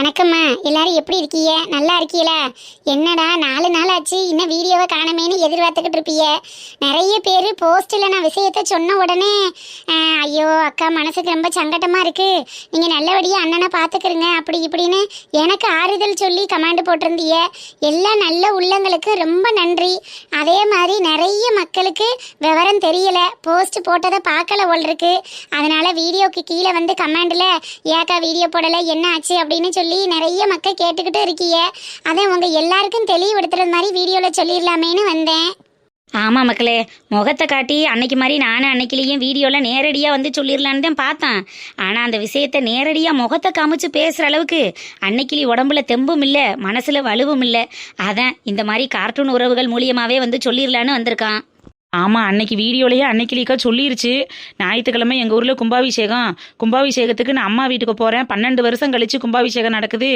வணக்கம்மா. எல்லாரும் எப்படி இருக்கீங்க? நல்லா இருக்கீங்களா? என்னடா நாலு நாள் ஆச்சு இன்னும் வீடியோவை காணமேன்னு எதிர்பார்த்துக்கிட்டு இருப்பீங்க. நிறைய பேர் போஸ்ட்டில் நான் விஷயத்த சொன்ன உடனே ஐயோ அக்கா மனசுக்கு ரொம்ப சங்கடமாக இருக்குது நீங்கள் நல்லபடியாக அண்ணனை பார்த்துக்கிறங்க. அப்படி இப்படின்னு எனக்கு ஆறுதல் சொல்லி கமாண்ட் போட்டிருந்தீங்க. எல்லா நல்ல உள்ளங்களுக்கு ரொம்ப நன்றி. அதே மாதிரி நிறைய மக்களுக்கு விவரம் தெரியல. போஸ்ட் போட்டதை பார்க்கல ஒல் இருக்கு. அதனால் வீடியோக்கு கீழே வந்து கமெண்டில் ஏக்கா வீடியோ போடலை. என்ன ஆச்சு? அப்படின்னு சொல்லி நிறைய மக்கள் கேட்டுக்கிட்டு இருக்கீங்க. அதை உங்க எல்லாருக்கும் தெளிவுபடுத்துறது மாதிரி வீடியோவில் சொல்லிடலாமேன்னு வந்தேன். ஆமாம் மக்களே முகத்தை காட்டி அன்னைக்கு மாதிரி நானும் அன்னைக்கிலேயும் வீடியோவில் நேரடியாக வந்து சொல்லிடலான்னு தான் பார்த்தேன். ஆனால் அந்த விஷயத்தை நேரடியாக முகத்தை காமிச்சு பேசுகிற அளவுக்கு அன்னைக்கிளி உடம்புல தெம்பும் இல்லை மனசில் வலுவும் இல்லை. அதான் இந்த மாதிரி கார்ட்டூன் உறவுகள் மூலியமாகவே வந்து சொல்லிடலான்னு வந்திருக்கான். ஆமாம் அன்னைக்கு வீடியோலயே அன்னைக்கிலிக்கா சொல்லிருச்சு. ஞாயிற்றுக்கிழமை எங்கள் ஊரில் கும்பாபிஷேகம். கும்பாபிஷேகத்துக்கு நான் அம்மா வீட்டுக்கு போகிறேன் பன்னெண்டு வருஷம் கழித்து கும்பாபிஷேகம் நடக்குது.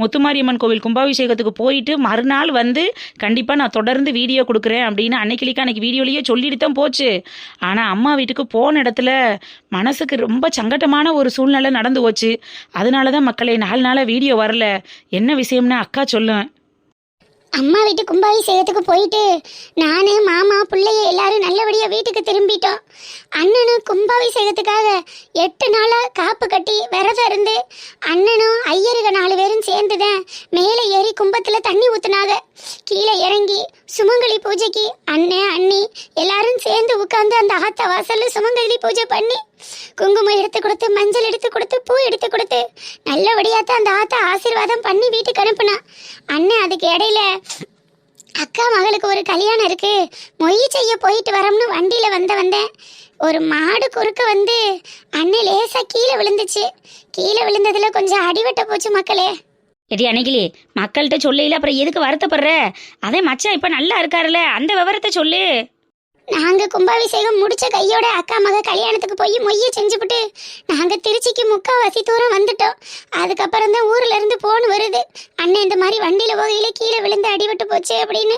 முத்துமாரியம்மன் கோவில் கும்பாபிஷேகத்துக்கு போயிட்டு மறுநாள் வந்து கண்டிப்பாக நான் தொடர்ந்து வீடியோ கொடுக்குறேன் அப்படின்னு அன்னைக்கிலிக்கா அன்னைக்கு வீடியோலையே சொல்லிட்டு தான் போச்சு. ஆனால் அம்மா வீட்டுக்கு போன இடத்துல மனசுக்கு ரொம்ப சங்கட்டமான ஒரு சூழ்நிலை நடந்து போச்சு. அதனால தான் மக்களை நாலு நாளாக வீடியோ வரல. என்ன விஷயம்னு அக்கா சொல்லுவேன். அம்மா வீட்டு கும்பாபிஷேகத்துக்கு போயிட்டு நானு மாமா பிள்ளைய எல்லாரும் நல்லபடியாக வீட்டுக்கு திரும்பிட்டோம். அண்ணனும் கும்பாபிஷேகத்துக்காக எட்டு நாளாக காப்பு கட்டி விரதம் இருந்து அண்ணனும் ஐயருக நாலு பேரும் சேர்ந்துதான் மேலே ஏறி கும்பத்தில் தண்ணி ஊற்றுனாங்க கீழே இறங்கி சுமங்கலி பூஜைக்கு அண்ணன் அண்ணி எல்லாரும் சேர்ந்து உட்காந்து அந்த ஆத்த வாசலில் சுமங்கலி பூஜை பண்ணி குங்குமம் எடுத்து கொடுத்து மஞ்சள் எடுத்து கொடுத்து பூ எடுத்து கொடுத்து நல்லபடியாத்தான் அந்த ஆத்தா ஆசீர்வாதம் பண்ணி வீட்டுக்கு அனுப்புனா. அண்ணன் அதுக்கு இடையில அக்கா மகளுக்கு ஒரு கல்யாணம் இருக்கு. மொய் செய்ய போயிட்டு வரோம்னு வண்டியில வந்த வந்தேன். ஒரு மாடு குறுக்க வந்து அண்ணன் லேசா கீழே விழுந்துச்சு. கீழே விழுந்ததுல கொஞ்சம் அடிவட்ட போச்சு மக்களே. எடி அன்னைக்கிளி மக்கள்கிட்ட சொல்லையில அப்புறம் எதுக்கு வருத்தப்படுற? அதே மச்சான் இப்போ நல்லா இருக்காருல்ல அந்த விவரத்தை சொல்லு. நாங்க கும்பாபிஷேகம் முடிச்ச கையோட அக்கா மக கல்யாணத்துக்கு போய் மொய்ய செஞ்சுப்புட்டு நாங்க திருச்சிக்கு முக்காவாசி தூரம் வந்துட்டோம். அதுக்கப்புறம் தான் ஊர்ல இருந்து போன் வருது. அண்ணன் இந்த மாதிரி வண்டியில போகையில கீழே விழுந்து அடிபட்டு போச்சு அப்படின்னு.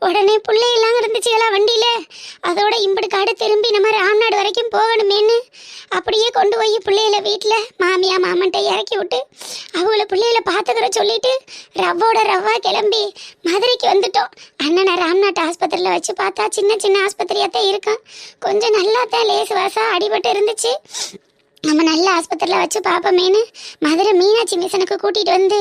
உடனே பிள்ளையெல்லாம் இருந்துச்சுங்களா வண்டியில. அதோட இம்படு காடு திரும்பி நம்ம ராம்நாடு வரைக்கும் போகணுமேன்னு. அப்படியே கொண்டு போய் பிள்ளைகள வீட்டில் மாமியா மாமன்ட்ட இறக்கி விட்டு அவங்கள பிள்ளைகள பார்த்துக்கிற சொல்லிட்டு ரவ்வோட ரவ்வா கிளம்பி மதுரைக்கு வந்துட்டோம். அண்ணனை ராம்நாட் ஆஸ்பத்திரியில் வச்சு பார்த்தா சின்ன சின்ன ஆஸ்பத்திரியாக தான் இருக்கும். கொஞ்சம் நல்லா தான் லேசு வாசா அடிபட்டு இருந்துச்சு. நம்ம நல்ல ஆஸ்பத்திரியில் வச்சு பார்ப்போமேனு மதுரை மீனாட்சி மிஷனுக்கு கூட்டிகிட்டு வந்து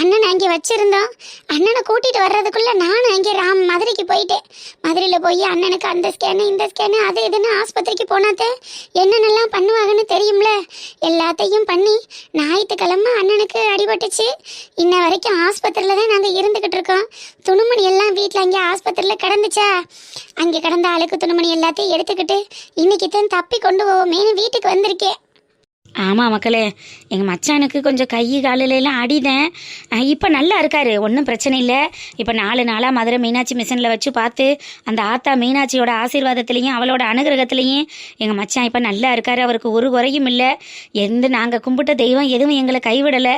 அண்ணனை அங்கே வச்சுருந்தோம். அண்ணனை கூட்டிகிட்டு வர்றதுக்குள்ளே நானும் அங்கே ராம் மதுரைக்கு போயிட்டேன். மதுரையில் போய் அண்ணனுக்கு அந்த ஸ்கேனு இந்த ஸ்கேனு அது இதுன்னு ஆஸ்பத்திரிக்கு போனாத்தே என்னென்னலாம் பண்ணுவாங்கன்னு தெரியும்ல? எல்லாத்தையும் பண்ணி ஞாயிற்றுக்கிழமை அண்ணனுக்கு அடிபட்டுச்சு. இன்ன வரைக்கும் ஆஸ்பத்திரியில் தான் நாங்கள் இருந்துக்கிட்டு இருக்கோம். துணுமணி எல்லாம் வீட்டில் அங்கே ஆஸ்பத்திரியில் கிடந்துச்சா? அங்கே கிடந்த அழுக்கு துணுமணி எல்லாத்தையும் எடுத்துக்கிட்டு இன்றைக்கி தான் தப்பி கொண்டு போவோமேனு வீட்டுக்கு வந்திருக்கேன். ஆமாம் மக்களே எங்கள் மச்சானுக்கு கொஞ்சம் கை காலில அடிதேன். இப்போ நல்லா இருக்காரு ஒன்றும் பிரச்சனை இல்லை. இப்போ நாலு நாளாக மதுரை மீனாட்சி மிஷனில் வச்சு பார்த்து அந்த ஆத்தா மீனாட்சியோட ஆசீர்வாதத்துலேயும் அவளோட அனுகிரகத்துலேயும் எங்கள் மச்சான் இப்போ நல்லா இருக்காரு அவருக்கு ஒரு குறையும் இல்லை. எந்த நாங்கள் கும்பிட்ட தெய்வம் எதுவும் எங்களை கைவிடலை.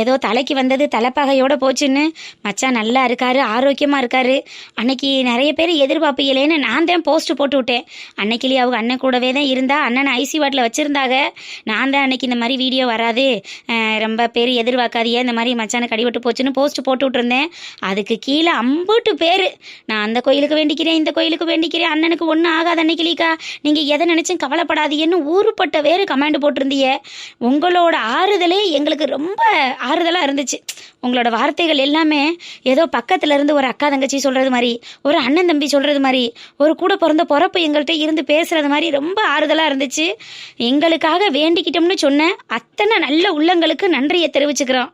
ஏதோ தலைக்கு வந்தது தலைப்பகையோடு போச்சுன்னு மச்சான் நல்லா இருக்காரு ஆரோக்கியமாக இருக்காரு. அன்னைக்கு நிறைய பேர் எதிர்பார்ப்பீங்களேன்னு நான் தான் போஸ்ட் போட்டு விட்டேன். அன்னைக்கிலேயே அவங்க அண்ணன் கூடவே தான் இருந்தா அண்ணனை ஐசி வார்டில் வச்சுருந்தாங்க. நான் அன்னைக்கு இந்த மாதிரி வீடியோ வராது. ரொம்ப பேர் எதிர்பார்க்காதியே இந்த மாதிரி மச்சானை கடிபட்டு போச்சுன்னு போஸ்ட் போட்டு விட்டுருந்தேன். அதுக்கு கீழே அம்பூட்டு பேர். நான் அந்த கோயிலுக்கு வேண்டிக்கிறேன் இந்த கோயிலுக்கு வேண்டிக்கிறேன். அண்ணனுக்கு ஒன்றும் ஆகாது அன்னைக்கிலிக்கா நீங்கள் எதை நினச்சும் கவலைப்படாதீன்னு ஊருப்பட்ட வேறு கமெண்ட் போட்டிருந்தீங்க. உங்களோட ஆறுதலே எங்களுக்கு ரொம்ப ஆறுதலாக இருந்துச்சு. உங்களோட வார்த்தைகள் எல்லாமே ஏதோ பக்கத்துல இருந்து ஒரு அக்கா தங்கச்சி சொல்றது மாதிரி ஒரு அண்ணன் தம்பி சொல்றது மாதிரி ஒரு கூட பிறந்த பிறப்பு எங்கள்கிட்ட இருந்து பேசுறது மாதிரி ரொம்ப ஆறுதலாக இருந்துச்சு. எங்களுக்காக வேண்டிக்கிட்டோம் சொன்ன அத்தனை நல்ல உள்ளங்களுக்கு நன்றியை தெரிவிச்சுக்கிறோம்.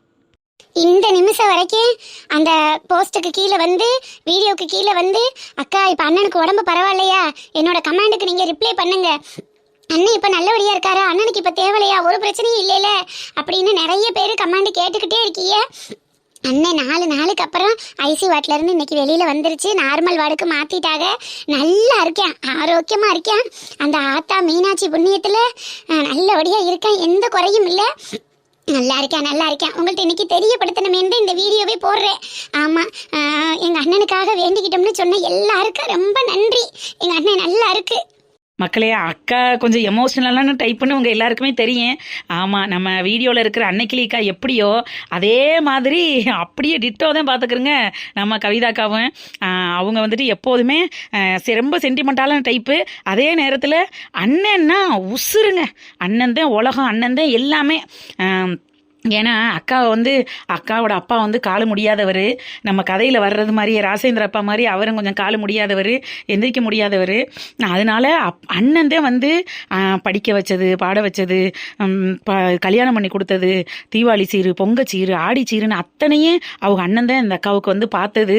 இந்த நிமிஷம் வரைக்கும் அந்த போஸ்ட்டுக்கு கீழே வந்து வீடியோக்கு கீழே வந்து அக்கா இப்போ அண்ணனுக்கு உடம்பு பரவாயில்லையா? என்னோட கமெண்டுக்கு நீங்கள் ரிப்ளை பண்ணுங்க. அண்ணன் இப்போ நல்லபடியாக இருக்காரா? அண்ணனுக்கு இப்போ தேவையில்லையா? ஒரு பிரச்சனையும் இல்லைல்ல அப்படின்னு நிறைய பேர் கமெண்ட் கேட்டுக்கிட்டே இருக்கீங்க. அண்ணன் நாலு நாளுக்கு அப்புறம் ஐசி வாட்ல இருந்து இன்னைக்கு வெளியில வந்துருச்சு. நார்மல் வார்டுக்கு மாத்திட்டாங்க. நல்லா இருக்கேன். ஆரோக்கியமா இருக்கேன். அந்த ஆத்தா மீனாட்சி புண்ணியத்துல நல்லபடியாக நல்லபடியா இருக்கேன். எந்த குறையும் இல்லை. நல்லா இருக்கேன் நல்லா இருக்கேன். உங்கள்கிட்ட இன்னைக்கு தெரியப்படுத்தணுமேன்னு இந்த வீடியோவே போடுறேன். ஆமாம் எங்கள் அண்ணனுக்காக வேண்டிக்கிட்டோம்னு சொன்ன எல்லாருக்கும் ரொம்ப நன்றி. எங்கள் அண்ணன் நல்லா இருக்குது மக்களே அக்கா கொஞ்சம் எமோஷ்னலான டைப்புன்னு உங்கள் எல்லாருக்குமே தெரியும். ஆமாம் நம்ம வீடியோவில் இருக்கிற அன்னைக்கிளிக்கா எப்படியோ அதே மாதிரி அப்படியே டிட்டோ தான் பார்த்துக்குறங்க நம்ம கவிதாக்காவும் அவங்க வந்துட்டு எப்போதுமே ரொம்ப சென்டிமெண்ட்டான டைப்பு அதே நேரத்தில் அண்ணன்னா உசுருங்க. அண்ணன் தான் உலகம் அண்ணன் தான் எல்லாமே. ஏன்னா அக்காவை வந்து அக்காவோட அப்பா வந்து காலு முடியாதவர். நம்ம கதையில் வர்றது மாதிரியே ராசேந்திர அப்பா மாதிரி அவரும் கொஞ்சம் காலு முடியாதவர் எந்திரிக்க முடியாதவர். அதனால அப் அண்ணன் தான் வந்து படிக்க வச்சது பாட வச்சது ப கல்யாணம் பண்ணி கொடுத்தது தீபாவளி சீரு பொங்கல் சீரு ஆடி சீருன்னு அத்தனையும் அவங்க அண்ணன் தான் இந்த அக்காவுக்கு வந்து பார்த்தது.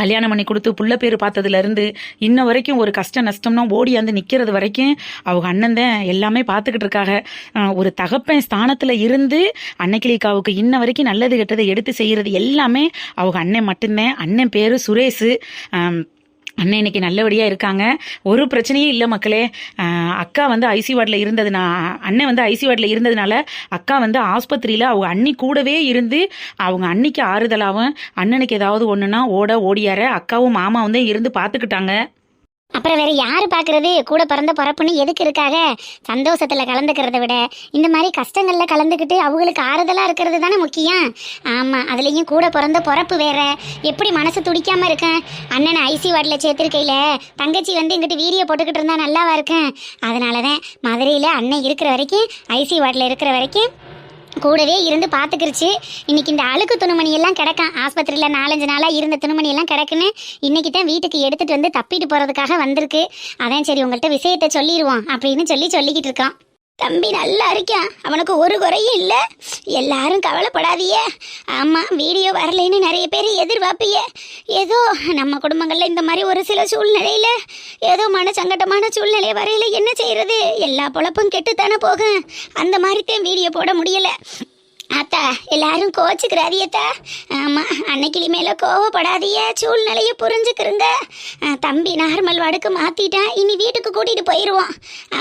கல்யாணம் பண்ணி கொடுத்து புள்ள பேர் பார்த்ததுலேருந்து இன்ன வரைக்கும் ஒரு கஷ்ட நஷ்டம்னா ஓடி வந்து நிற்கிறது வரைக்கும் அவங்க அண்ணன் தான் எல்லாமே பார்த்துக்கிட்டு இருக்காங்க. ஒரு தகப்பன் ஸ்தானத்தில் இருந்து அன்னைக்கிளிக்காவுக்கு இன்ன வரைக்கும் நல்லது கெட்டதை எடுத்து செய்கிறது எல்லாமே அவங்க அண்ணன் மட்டும்தான். அண்ணன் பேர் சுரேஷ். அண்ணன் இன்னைக்கு நல்லபடியாக இருக்காங்க. ஒரு பிரச்சனையும் இல்லை மக்களே. அக்கா வந்து ஐசி வார்டில் இருந்ததுனா அண்ணன் வந்து ஐசி வார்டில் இருந்ததுனால அக்கா வந்து ஆஸ்பத்திரியில் அவங்க அண்ணி கூடவே இருந்து அவங்க அன்னிக்கு ஆறுதலாகவும் அண்ணனுக்கு ஏதாவது ஒன்றுனா ஓட ஓடியார அக்காவும் மாமாவும் தான் இருந்து பார்த்துக்கிட்டாங்க அப்புறம் வேற யாரு பாக்குறது? கூட பிறந்த பிறப்புன்னு எதுக்கு இருக்காக? சந்தோஷத்துல கலந்துக்கிறத விட இந்த மாதிரி கஷ்டங்கள்ல கலந்துக்கிட்டு அவங்களுக்கு ஆறுதலா இருக்கிறது தானே முக்கியம். ஆமா அதுலயும் கூட பிறந்த பிறப்பு வேற. எப்படி மனசு துடிக்காம இருக்கேன்? அண்ணனை ஐசி வார்டில் சேர்த்திருக்கையில தங்கச்சி வந்து இங்கிட்டு வீடியோ போட்டுக்கிட்டு இருந்தா நல்லாவா இருக்கேன்? அதனாலதான் மதுரையில அண்ணன் இருக்கிற வரைக்கும் ஐசி வார்டில் இருக்கிற வரைக்கும் கூடவே இருந்து பார்த்துக்கிருச்சு இன்னைக்கு இந்த அழுக்கு துணிமணி எல்லாம் கிடக்கான் ஆஸ்பத்திரியில் நாலஞ்சு நாளாக இருந்த துணிமணி எல்லாம் கிடக்குன்னு இன்னைக்கு தான் வீட்டுக்கு எடுத்துகிட்டு வந்து தப்பிட்டு போகிறதுக்காக வந்திருக்கு. அதான் சரி உங்கள்கிட்ட விஷயத்தை சொல்லிடுவோம் அப்படின்னு சொல்லி சொல்லிக்கிட்டு இருக்கான் தம்பி நல்லா இருக்கான் அவனுக்கு ஒரு குறையும் இல்லை. எல்லாரும் கவலைப்படாதியே ஆமாம் வீடியோ வரலைன்னு நிறைய பேர் எதிர்பார்ப்பியே ஏதோ நம்ம குடும்பங்களில் இந்த மாதிரி ஒரு சில சூழ்நிலையில் ஏதோ மன சங்கடமான சூழ்நிலை வரையில என்ன செய்கிறது எல்லா பொழப்பும் கெட்டுத்தானே போகும். அந்த மாதிரி தான் வீடியோ போட முடியலை. அத்தா எல்லாரும் கோச்சுக்கிறாதியத்தா? ஆமாம் அன்னைக்கிளி மேலே கோவப்படாதிய சூழ்நிலையை புரிஞ்சுக்கிறங்க தம்பி நார்மல் வார்டுக்கு மாற்றிட்டேன் இனி வீட்டுக்கு கூட்டிகிட்டு போயிடுவோம்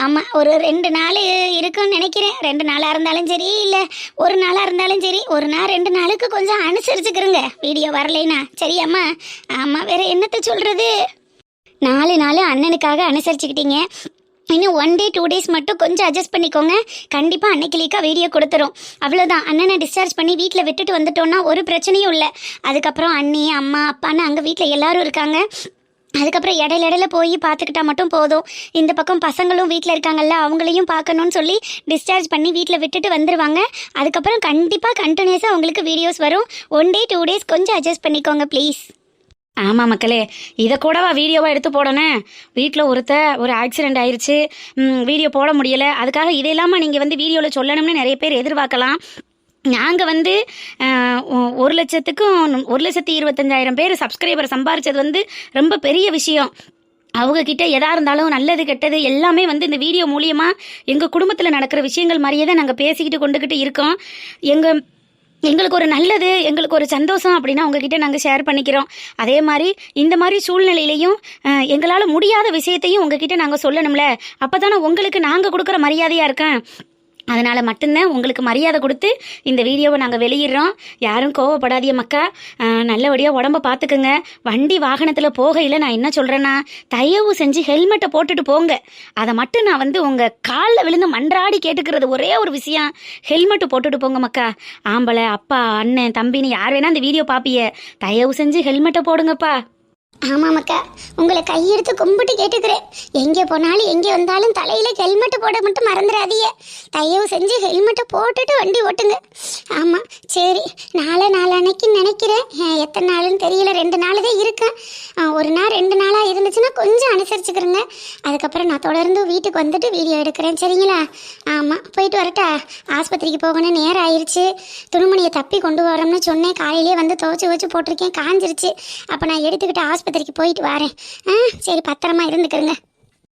ஆமாம் ஒரு ரெண்டு நாள் இருக்குன்னு நினைக்கிறேன். ரெண்டு நாளாக இருந்தாலும் சரி இல்லை ஒரு நாளாக இருந்தாலும் சரி ஒரு நாள் ரெண்டு நாளுக்கு கொஞ்சம் அனுசரிச்சுக்கிறங்க வீடியோ வரலைனா சரியாம்மா ஆமாம் வேற என்னத்த சொல்கிறது நாலு நாள் அண்ணனுக்காக அனுசரிச்சுக்கிட்டீங்க. இன்னும் ஒன் டே டூ டேஸ் மட்டும் கொஞ்சம் அட்ஜஸ்ட் பண்ணிக்கோங்க. கண்டிப்பாக அன்னைக்கிளிக்கா வீடியோ கொடுத்துரும். அவ்வளோதான் அண்ணனை டிஸ்சார்ஜ் பண்ணி வீட்டில் விட்டுட்டு வந்துட்டோன்னா ஒரு பிரச்சனையும் இல்லை. அதுக்கப்புறம் அண்ணி அம்மா அப்பான்னு அங்கே வீட்டில் எல்லாரும் இருக்காங்க. அதுக்கப்புறம் இடையில இடையில போய் பார்த்துக்கிட்டா மட்டும் போதும். இந்த பக்கம் பசங்களும் வீட்டில் இருக்காங்கல்ல அவங்களையும் பார்க்கணும்னு சொல்லி டிஸ்சார்ஜ் பண்ணி வீட்டில் விட்டுட்டு வந்துடுவாங்க அதுக்கப்புறம் கண்டிப்பாக கண்டினியூஸாக உங்களுக்கு வீடியோஸ் வரும். ஒன் டே டூ டேஸ் கொஞ்சம் அட்ஜஸ்ட் பண்ணிக்கோங்க ப்ளீஸ் ஆமாம் மக்களே இதை கூடவா வீடியோவாக எடுத்து போடணும்? வீட்டில் ஒருத்த ஒரு ஆக்சிடெண்ட் ஆயிடுச்சு வீடியோ போட முடியலை. அதுக்காக இது இல்லாமல் நீங்கள் வந்து வீடியோவில் சொல்லணும்னு நிறைய பேர் எதிர்பார்க்கலாம். நாங்கள் வந்து ஒரு லட்சத்துக்கும் ஒரு லட்சத்தி இருபத்தஞ்சாயிரம் பேர் சப்ஸ்கிரைபர் சம்பாரிச்சது வந்து ரொம்ப பெரிய விஷயம். அவங்கக்கிட்ட எதாக எதா இருந்தாலும் நல்லது கெட்டது எல்லாமே வந்து இந்த வீடியோ மூலியமாக எங்கள் குடும்பத்தில் நடக்கிற விஷயங்கள் மாதிரியே தான் நாங்கள் பேசிக்கிட்டு கொண்டுக்கிட்டு இருக்கோம். எங்கள் எங்களுக்கு ஒரு நல்லது எங்களுக்கு ஒரு சந்தோஷம் அப்படின்னா உங்ககிட்ட நாங்கள் ஷேர் பண்ணிக்கிறோம். அதே மாதிரி இந்த மாதிரி சூழ்நிலையிலையும் அஹ், எங்களால் முடியாத விஷயத்தையும் உங்ககிட்ட நாங்கள் சொல்லணும்ல. அப்போ தானே உங்களுக்கு நாங்கள் கொடுக்குற மரியாதையாக இருக்கேன். அதனால் மட்டும்தான் உங்களுக்கு மரியாதை கொடுத்து இந்த வீடியோவை நாங்கள் வெளியிடுறோம். யாரும் கோவப்படாதீங்க மக்கா. நல்லபடியாக உடம்ப பார்த்துக்குங்க வண்டி வாகனத்தில் போகையில் நான் என்ன சொல்கிறேன்னா தயவு செஞ்சு ஹெல்மெட்டை போட்டுட்டு போங்க. அதை மட்டும் நான் வந்து உங்கள் காலில் விழுந்து மன்றாடி கேட்டுக்கிறது ஒரே ஒரு விஷயம். ஹெல்மெட்டு போட்டுட்டு போங்க மக்கா. ஆம்பளை அப்பா அண்ணன் தம்பின்னு யார் வேணால் அந்த வீடியோ பார்ப்பிய தயவு செஞ்சு ஹெல்மெட்டை போடுங்கப்பா. ஆமாமக்கா உங்களை கையெடுத்து கும்பிட்டு கேட்டுக்கிறேன். எங்கே போனாலும் எங்கே வந்தாலும் தலையில் ஹெல்மெட் போட மட்டும் மறந்துடாதீங்க. தயவு செஞ்சு ஹெல்மெட்டை போட்டுட்டு வண்டி ஓட்டுங்க. ஆமாம் சரி. நாளை நாளான்னைக்கு நினைக்கிறேன். எத்தனை நாளுன்னு தெரியல. ரெண்டு நாள் தான் இருக்கேன் ஒரு நாள் ரெண்டு நாளாக இருந்துச்சுன்னா கொஞ்சம் அனுசரிச்சுக்கிறேங்க. அதுக்கப்புறம் நான் தொடர்ந்து வீட்டுக்கு வந்துட்டு வீடியோ எடுக்கிறேன். சரிங்களா? ஆமாம் போயிட்டு வரட்டா. ஆஸ்பத்திரிக்கு போகணும் நேரம் ஆயிடுச்சு துணிமணியை தப்பி கொண்டு வரோம்னு சொன்னேன். காலையிலே வந்து துவைச்சி வச்சு போட்டிருக்கேன். காஞ்சிருச்சு. அப்போ நான் எடுத்துக்கிட்டு ஆஸ்பத்திரிக்கு போயிட்டு வரேன். ஆ சரி பத்திரமா இருந்துக்கிறேங்க.